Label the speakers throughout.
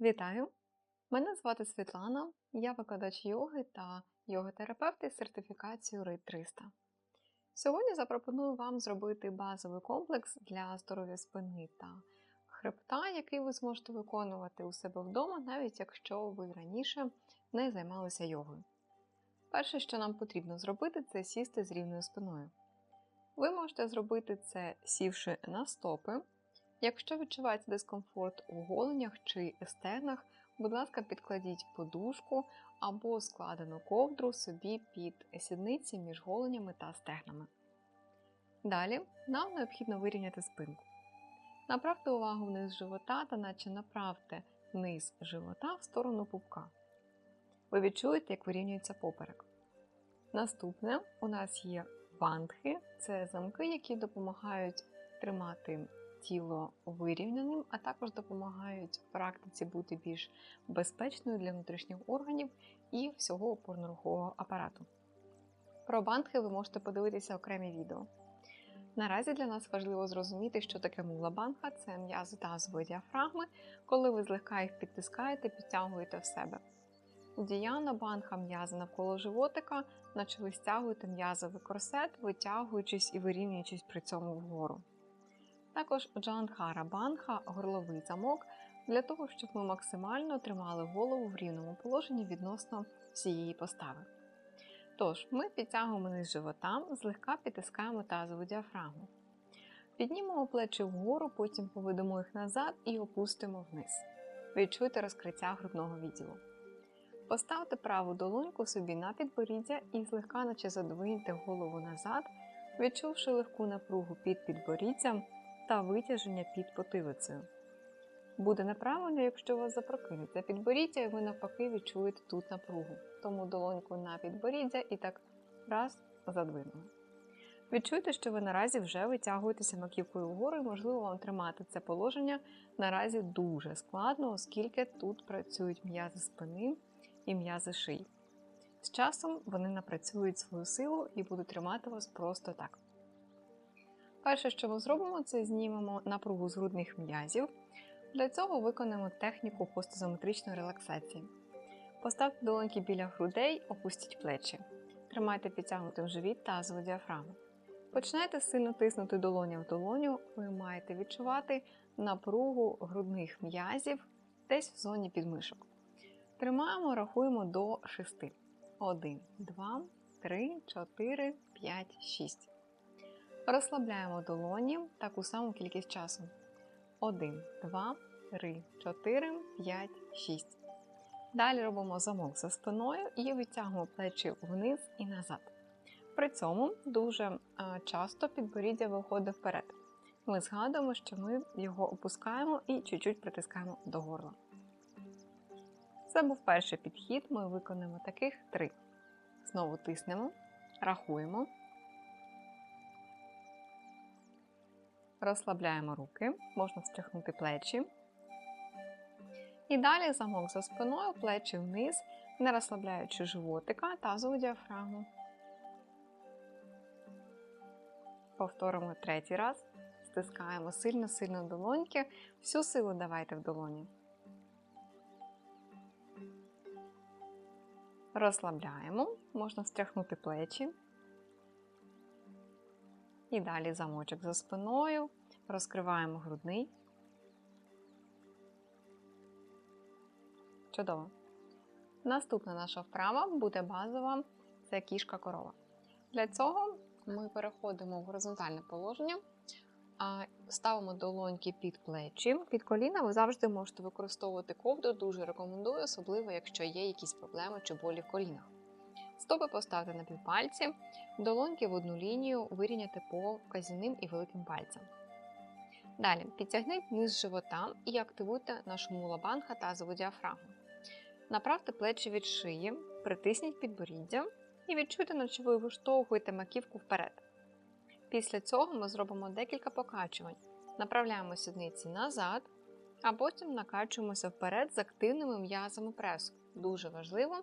Speaker 1: Вітаю! Мене звати Світлана, я викладач йоги та йога-терапевт із сертифікацією RIT 300. Сьогодні запропоную вам зробити базовий комплекс для здоров'я спини та хребта, який ви зможете виконувати у себе вдома, навіть якщо ви раніше не займалися йогою. Перше, що нам потрібно зробити, це сісти з рівною спиною. Ви можете зробити це сівши на стопи. Якщо відчуваєте дискомфорт у голенях чи стегнах, будь ласка, підкладіть подушку або складену ковдру собі під сідниці між голенями та стегнами. Далі нам необхідно вирівняти спинку. Направте увагу вниз живота та наче направте низ живота в сторону пупка. Ви відчуєте, як вирівнюється поперек. Наступне у нас є бандхи це замки, які допомагають тримати тіло вирівняним, а також допомагають в практиці бути більш безпечною для внутрішніх органів і всього опорно-рухового апарату. Про бандхи ви можете подивитися окремі відео. Наразі для нас важливо зрозуміти, що таке мула бандха це м'язи тазової діафрагми, коли ви злегка їх підтискаєте, підтягуєте в себе. Діяна бандха м'язи навколо животика, наче ви стягуєте м'язовий корсет, витягуючись і вирівнюючись при цьому вгору. Також Джандхара Банха горловий замок для того, щоб ми максимально тримали голову в рівному положенні відносно всієї постави. Тож, ми підтягуємо низ живота, злегка підтискаємо тазову діафрагму. Піднімемо плечі вгору, потім поведемо їх назад і опустимо вниз. Відчуйте розкриття грудного відділу. Поставте праву долоньку собі на підборіддя і злегка наче задвиньте голову назад, відчувши легку напругу під підборіддям та витяження під потилицею. Буде неправильно, якщо вас запрокинеться підборіддя, і ви навпаки відчуєте тут напругу. Тому долоньку на підборіддя і так раз задвинули. Відчуйте, що ви наразі вже витягуєтеся маківкою вгору, і можливо вам тримати це положення наразі дуже складно, оскільки тут працюють м'язи спини і м'язи шиї. З часом вони напрацюють свою силу і будуть тримати вас просто так. Перше, що ми зробимо, це знімемо напругу з грудних м'язів. Для цього виконаємо техніку постизометричної релаксації. Поставте долоньки біля грудей, опустіть плечі. Тримайте підтягнутим живіт тазову діафрагму. Починайте сильно тиснути долоня в долоню, ви маєте відчувати напругу грудних м'язів десь в зоні підмишок. Тримаємо, рахуємо до 6. 1, 2, 3, 4, 5, 6. Розслабляємо долоні таку саму кількість часу. 1, 2, 3, 4, 5, 6. Далі робимо замок за спиною і витягуємо плечі вниз і назад. При цьому дуже часто підборіддя виходить вперед. Ми згадуємо, що ми його опускаємо і чуть-чуть притискаємо до горла. Це був перший підхід. Ми виконуємо таких три. Знову тиснемо, рахуємо. Розслабляємо руки, можна встряхнути плечі. І далі замок за спиною, плечі вниз, не розслабляючи животика, тазову діафрагму. Повторимо третій раз. Стискаємо сильно-сильно долоньки. Всю силу давайте в долоні. Розслабляємо, можна встряхнути плечі. І далі замочок за спиною, розкриваємо грудний. Чудово. Наступна наша вправа буде базова це кішка корова. Для цього ми переходимо в горизонтальне положення, ставимо долоньки під плечі. Під коліна ви завжди можете використовувати ковдру, дуже рекомендую, особливо, якщо є якісь проблеми чи болі в колінах. Стопи поставте на півпальці, долоньки в одну лінію вирівняти по вказівним і великим пальцям. Далі підтягніть низ живота і активуйте нашу мулабанха тазову діафрагму. Направте плечі від шиї, притисніть підборіддя і відчуйте, наче ви виштовхуєте маківку вперед. Після цього ми зробимо декілька покачувань. Направляємо сідниці назад, а потім накачуємося вперед з активними м'язами пресу. Дуже важливо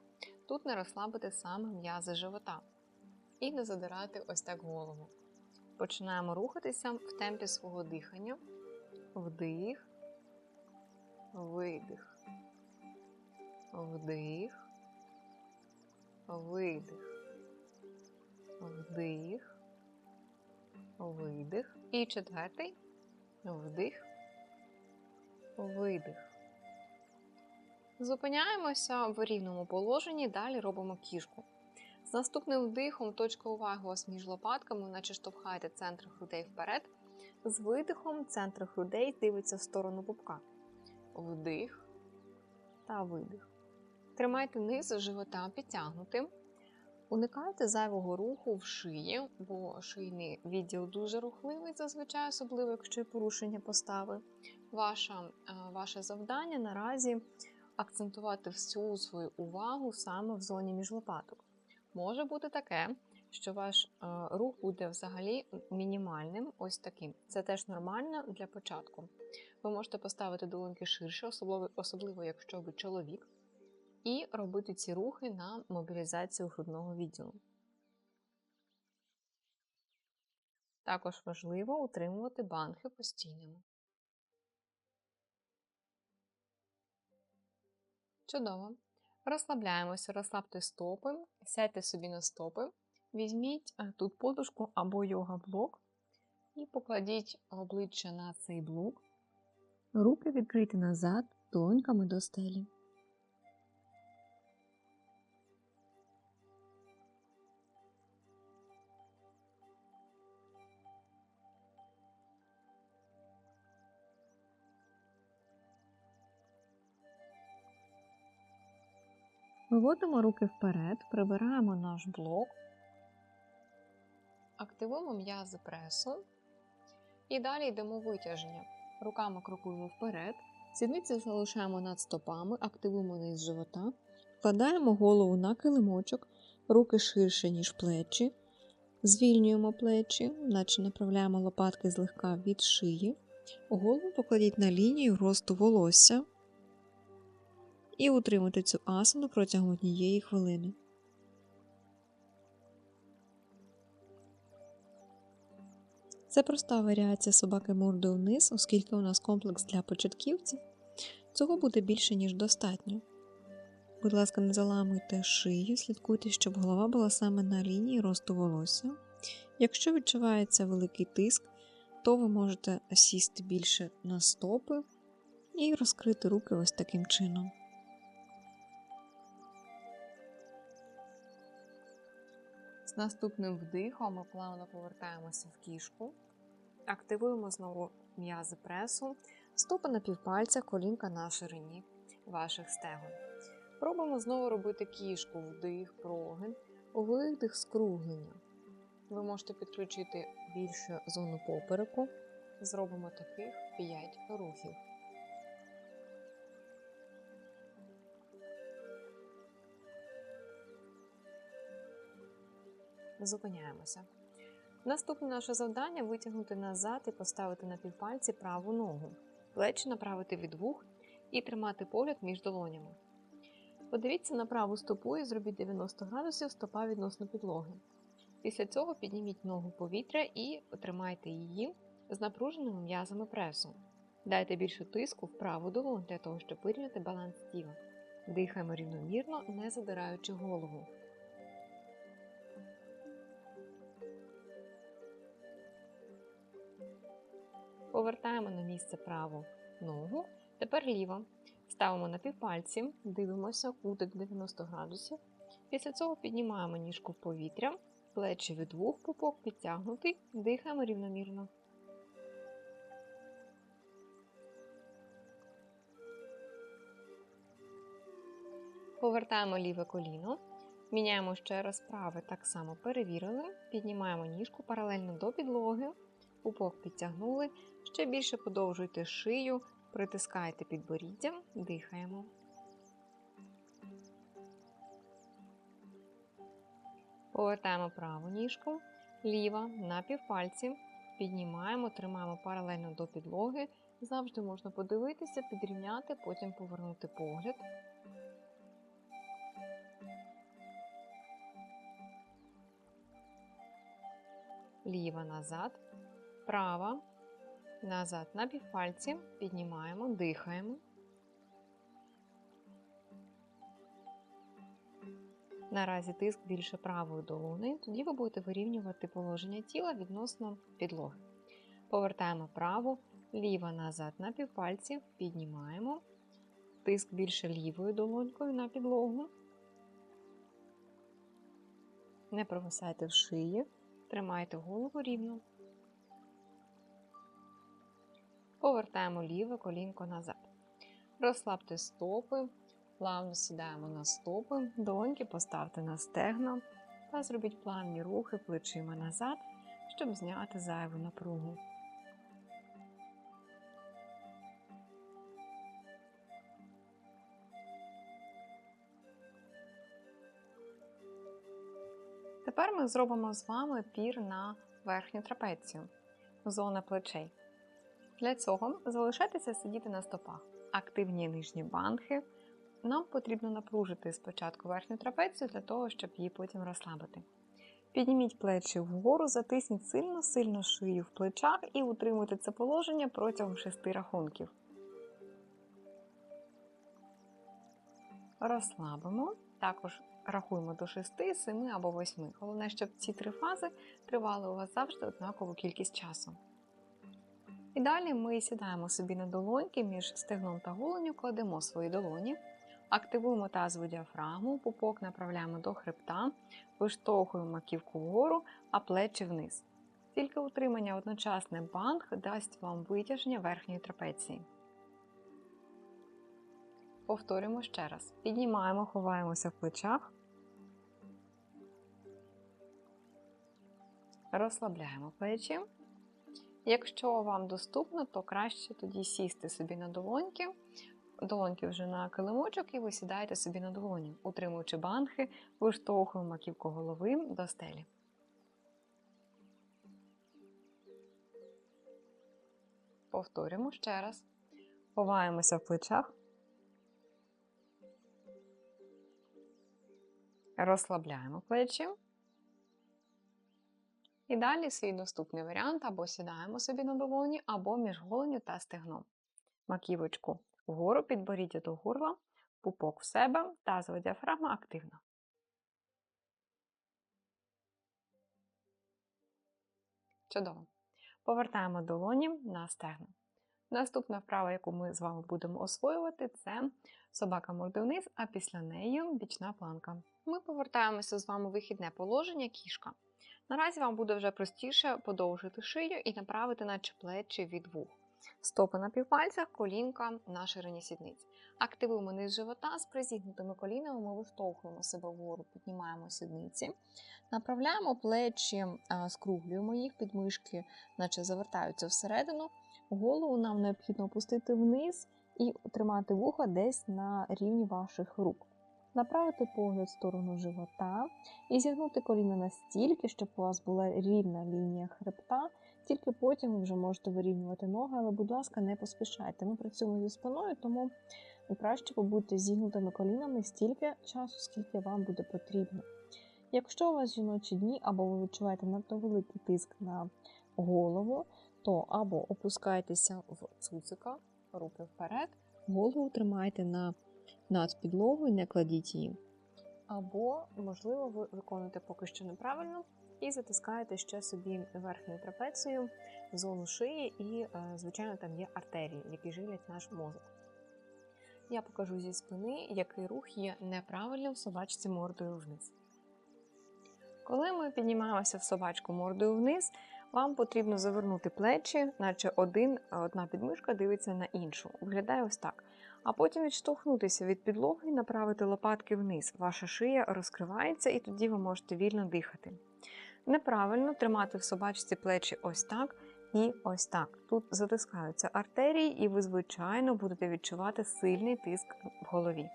Speaker 1: тут не розслабити саме м'язи живота і не задирати ось так голову. Починаємо рухатися в темпі свого дихання. Вдих, видих, вдих, видих, вдих, видих. І четвертий вдих, видих. Зупиняємося в рівному положенні, далі робимо кішку. З наступним вдихом точка уваги у вас між лопатками, наче штовхаєте центр грудей вперед. З видихом центр грудей дивиться в сторону пупка. Вдих та видих. Тримайте низ живота підтягнутим. Уникайте зайвого руху в шиї, бо шийний відділ дуже рухливий, зазвичай, особливо якщо є порушення постави. Ваша, Ваше завдання наразі акцентувати всю свою увагу саме в зоні між лопаток. Може бути таке, що ваш рух буде взагалі мінімальним, ось таким. Це теж нормально для початку. Ви можете поставити долоньки ширше, особливо, особливо якщо ви чоловік, і робити ці рухи на мобілізацію грудного відділу. Також важливо утримувати банки постійними. Чудово. Розслабляємося, розслабте стопи, сядьте собі на стопи, візьміть е, тут подушку або йога-блок і покладіть обличчя на цей блок. Руки відкрити назад, долоньками до стелі. Виводимо руки вперед, прибираємо наш блок, активуємо м'язи пресу. І далі йдемо витяження. Руками крокуємо вперед, сідниці залишаємо над стопами, активуємо низ живота, вкладаємо голову на килимочок, руки ширше, ніж плечі, звільнюємо плечі, наче направляємо лопатки злегка від шиї, голову покладіть на лінію росту волосся і утримати цю асану протягом однієї хвилини. Це проста варіація собаки мордою вниз, оскільки у нас комплекс для початківців. Цього буде більше, ніж достатньо. Будь ласка, не заламуйте шию, слідкуйте, щоб голова була саме на лінії росту волосся. Якщо відчувається великий тиск, то ви можете сісти більше на стопи і розкрити руки ось таким чином. Наступним вдихом ми плавно повертаємося в кішку, активуємо знову м'язи пресу, стопи на півпальця, колінка на ширині ваших стегон. Пробуємо знову робити кішку, вдих, прогин, видих, скруглення. Ви можете підключити більшу зону попереку. Зробимо таких 5 рухів. Зупиняємося. Наступне наше завдання витягнути назад і поставити на півпальці праву ногу, плечі направити від вух і тримати погляд між долонями. Подивіться на праву стопу і зробіть 90 градусів стопа відносно підлоги. Після цього підніміть ногу в повітря і отримайте її з напруженими м'язами пресу. Дайте більше тиску в праву долоню для того, щоб вирівняти баланс тіла. Дихаємо рівномірно, не задираючи голову. Повертаємо на місце праву ногу, тепер ліва. Ставимо на півпальці, дивимося кутик 90 градусів. Після цього піднімаємо ніжку в повітря, плечі від вух, пупок підтягнутий, дихаємо рівномірно. Повертаємо ліве коліно, міняємо ще раз праве, так само перевірили, піднімаємо ніжку паралельно до підлоги, пупок підтягнули, ще більше подовжуйте шию, притискайте підборіддя, дихаємо. Повертаємо праву ніжку, ліва на півпальці, піднімаємо, тримаємо паралельно до підлоги. Завжди можна подивитися, підрівняти, потім повернути погляд. Ліва назад, права, назад на півпальці, піднімаємо, дихаємо. Наразі тиск більше правої долони, тоді ви будете вирівнювати положення тіла відносно підлоги. Повертаємо праву, ліва назад на півпальці, піднімаємо, тиск більше лівою долонькою на підлогу. Не провисайте в шиї, тримайте голову рівно. Повертаємо ліве колінко назад. Розслабте стопи, плавно сідаємо на стопи, долоньки поставте на стегна та зробіть плавні рухи плечима назад, щоб зняти зайву напругу. Тепер ми зробимо з вами пір на верхню трапецію, зона плечей. Для цього залишайтеся сидіти на стопах. Активні нижні банхи. Нам потрібно напружити спочатку верхню трапецію для того, щоб її потім розслабити. Підніміть плечі вгору, затисніть сильно-сильно шию в плечах і утримуйте це положення протягом шести рахунків. Розслабимо. Також рахуємо до 6, 7 або 8. Головне, щоб ці три фази тривали у вас завжди однакову кількість часу. І далі ми сідаємо собі на долоньки між стегном та голеню, кладемо свої долоні, активуємо тазову діафрагму, пупок направляємо до хребта, виштовхуємо маківку вгору, а плечі вниз. Тільки утримання одночасне банг дасть вам витяження верхньої трапеції. Повторюємо ще раз. Піднімаємо, ховаємося в плечах. Розслабляємо плечі. Якщо вам доступно, то краще тоді сісти собі на долоньки. Долоньки вже на килимочок, і ви сідаєте собі на долоні, утримуючи банхи, виштовхуємо маківку голови до стелі. Повторюємо ще раз. Ховаємося в плечах. Розслабляємо плечі. І далі свій доступний варіант або сідаємо собі на долоні, або між голеню та стегном. Маківочку вгору, підборіддя до горла, пупок в себе, тазова діафрагма активна. Чудово. Повертаємо долоні на стегна. Наступна вправа, яку ми з вами будемо освоювати, це собака морди вниз, а після неї бічна планка. Ми повертаємося з вами в вихідне положення кішка. Наразі вам буде вже простіше подовжити шию і направити наче плечі від вух. Стопи на півпальцях, колінка на ширині сідниць. Активуємо низ живота з призігнутими колінами, ми виштовхуємо себе вгору, піднімаємо сідниці, направляємо плечі, скруглюємо їх, підмишки, наче завертаються всередину. Голову нам необхідно опустити вниз і тримати вуха десь на рівні ваших рук. Направити погляд в сторону живота і зігнути коліна настільки, щоб у вас була рівна лінія хребта, тільки потім ви вже можете вирівнювати ноги, але, будь ласка, не поспішайте. Ми працюємо зі спиною, тому краще побудьте зігнутими колінами стільки часу, скільки вам буде потрібно. Якщо у вас жіночі дні або ви відчуваєте надто великий тиск на голову, то або опускайтеся в цуцика, руки вперед, голову тримайте на над підлогою, не кладіть її. Або, можливо, ви виконуєте поки що неправильно і затискаєте ще собі верхньою трапецією в зону шиї, і, е, звичайно, там є артерії, які живлять наш мозок. Я покажу зі спини, який рух є неправильним в собачці мордою вниз. Коли ми піднімаємося в собачку мордою вниз, вам потрібно завернути плечі, наче один, одна підмишка дивиться на іншу. Виглядає ось так. А потім відштовхнутися від підлоги і направити лопатки вниз. Ваша шия розкривається, і тоді ви можете вільно дихати. Неправильно тримати в собачці плечі ось так і ось так. Тут затискаються артерії, і ви, звичайно, будете відчувати сильний тиск в голові.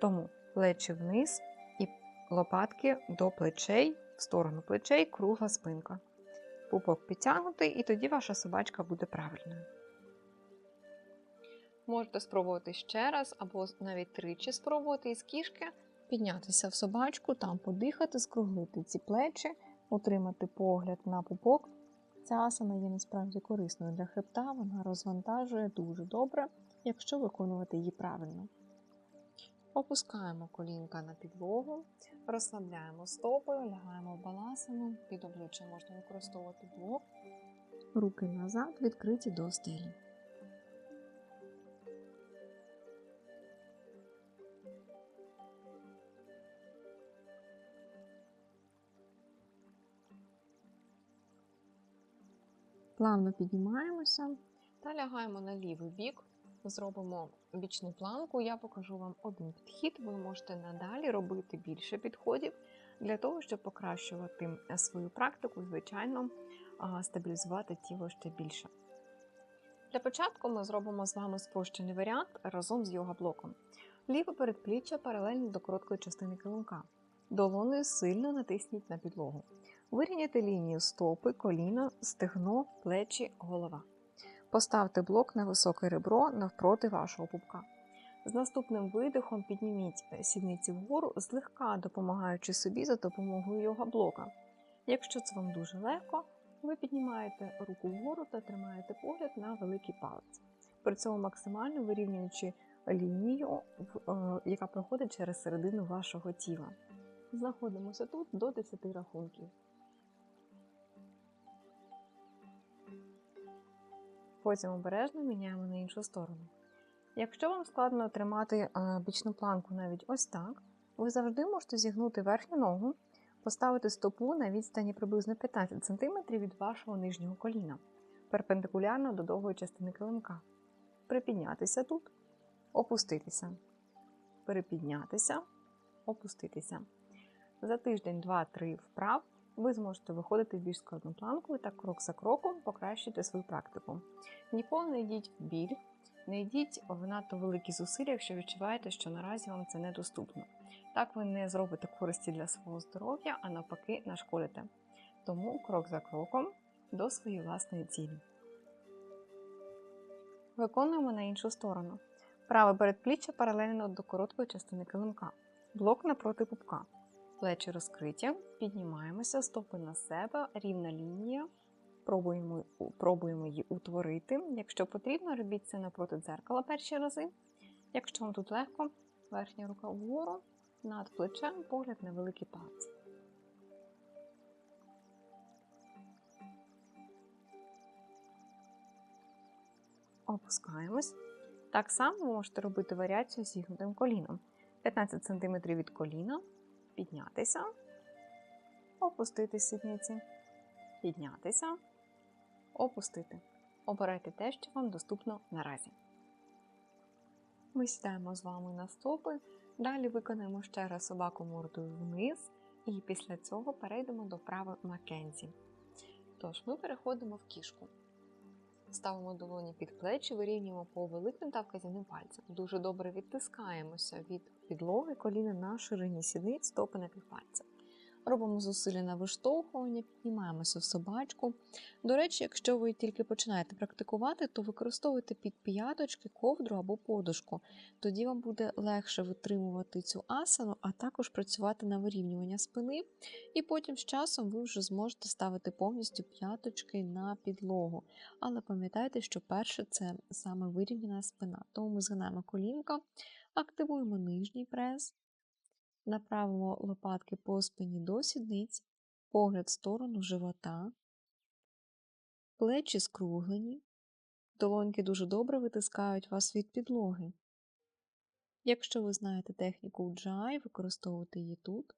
Speaker 1: Тому плечі вниз і лопатки до плечей, в сторону плечей, кругла спинка. Пупок підтягнутий, і тоді ваша собачка буде правильною. Можете спробувати ще раз, або навіть тричі спробувати із кішки, піднятися в собачку, там подихати, скруглити ці плечі, отримати погляд на пупок. Ця асана є насправді корисною для хребта, вона розвантажує дуже добре, якщо виконувати її правильно. Опускаємо колінка на підлогу, розслабляємо стопи, лягаємо в баласину, під обличчям можна використовувати блок, руки назад, відкриті до стелі. Плавно піднімаємося та лягаємо на лівий бік. Зробимо бічну планку. Я покажу вам один підхід. Ви можете надалі робити більше підходів для того, щоб покращувати свою практику, звичайно, стабілізувати тіло ще більше. Для початку ми зробимо з вами спрощений варіант разом з йога-блоком. Ліве передпліччя паралельно до короткої частини килимка. Долоною сильно натисніть на підлогу. Вирівняйте лінію стопи, коліна, стегно, плечі, голова. Поставте блок на високе ребро навпроти вашого пупка. З наступним видихом підніміть сідниці вгору, злегка допомагаючи собі за допомогою йога блока. Якщо це вам дуже легко, ви піднімаєте руку вгору та тримаєте погляд на великий палець, при цьому максимально вирівнюючи лінію, е, яка проходить через середину вашого тіла. Знаходимося тут до 10 рахунків. Потім обережно міняємо на іншу сторону. Якщо вам складно тримати е, бічну планку навіть ось так, ви завжди можете зігнути верхню ногу, поставити стопу на відстані приблизно 15 см від вашого нижнього коліна, перпендикулярно до довгої частини килимка. Припіднятися тут, опуститися, перепіднятися, опуститися. За тиждень, два-три вправ ви зможете виходити в більш складну планку і так крок за кроком покращити свою практику. Ніколи не йдіть в біль, не йдіть в надто великі зусилля, якщо відчуваєте, що наразі вам це недоступно. Так ви не зробите користі для свого здоров'я, а навпаки нашкодите. Тому крок за кроком до своєї власної цілі. Виконуємо на іншу сторону. Праве передпліччя паралельно до короткої частини килимка. Блок напроти пупка. Плечі розкриті, піднімаємося, стопи на себе, рівна лінія. Пробуємо, пробуємо її утворити. Якщо потрібно, робіть це напроти дзеркала перші рази. Якщо вам тут легко, верхня рука вгору, над плечем, погляд на великий палець. Опускаємось. Так само ви можете робити варіацію зігнутим коліном. 15 см від коліна, піднятися, опустити сідниці, піднятися, опустити. Обирайте те, що вам доступно наразі. Ми сідаємо з вами на стопи, далі виконаємо ще раз собаку мордою вниз, і після цього перейдемо до вправи Маккензі. Тож, ми переходимо в кішку. Ставимо долоні під плечі, вирівнюємо по великим та вказівним пальцям. Дуже добре відтискаємося від підлоги, коліна на ширині сідниць, стопи на півпальця. Робимо зусилля на виштовхування, піднімаємося в собачку. До речі, якщо ви тільки починаєте практикувати, то використовуйте під п'яточки, ковдру або подушку. Тоді вам буде легше витримувати цю асану, а також працювати на вирівнювання спини. І потім з часом ви вже зможете ставити повністю п'яточки на підлогу. Але пам'ятайте, що перше це саме вирівняна спина. Тому ми згинаємо колінка, активуємо нижній прес, направимо лопатки по спині до сідниць, погляд в сторону живота, плечі скруглені, долоньки дуже добре витискають вас від підлоги. Якщо ви знаєте техніку джай, використовуйте її тут.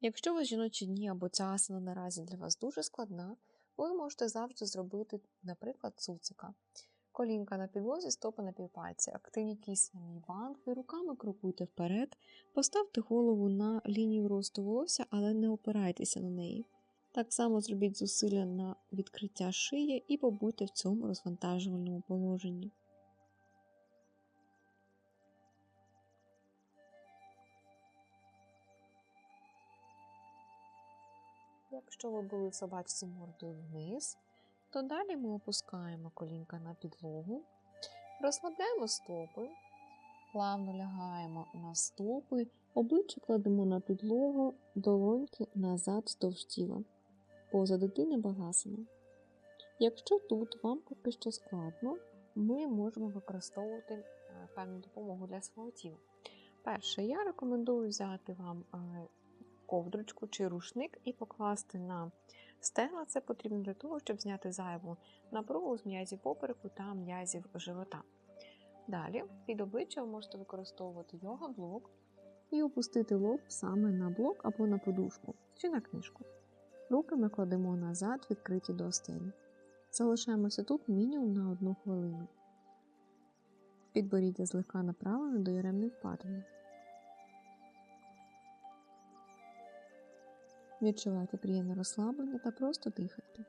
Speaker 1: Якщо вас жіночі дні або ця асана наразі для вас дуже складна, ви можете завжди зробити, наприклад, цуцика. Колінка на підлозі, стопи на півпальці. Активні кісні банки, руками крокуйте вперед, поставте голову на лінію росту волосся, але не опирайтеся на неї. Так само зробіть зусилля на відкриття шиї і побудьте в цьому розвантажувальному положенні. Якщо ви були в собачці мордою вниз, то далі ми опускаємо колінка на підлогу, розслабляємо стопи, плавно лягаємо на стопи, обличчя кладемо на підлогу, долоньки назад вздовж тіла. Поза дитини багасана. Якщо тут вам поки що складно, ми можемо використовувати е, певну допомогу для свого тіла. Перше, я рекомендую взяти вам е, ковдрочку чи рушник і покласти на стегна. Це потрібно для того, щоб зняти зайву напругу з м'язів попереку та м'язів живота. Далі під обличчя ви можете використовувати йога-блок і опустити лоб саме на блок або на подушку чи на книжку. Руки ми кладемо назад, відкриті до стелі. Залишаємося тут мінімум на одну хвилину. Підборіддя злегка направлене до яремної впадини. Відчувайте приємне розслаблення та просто дихайте.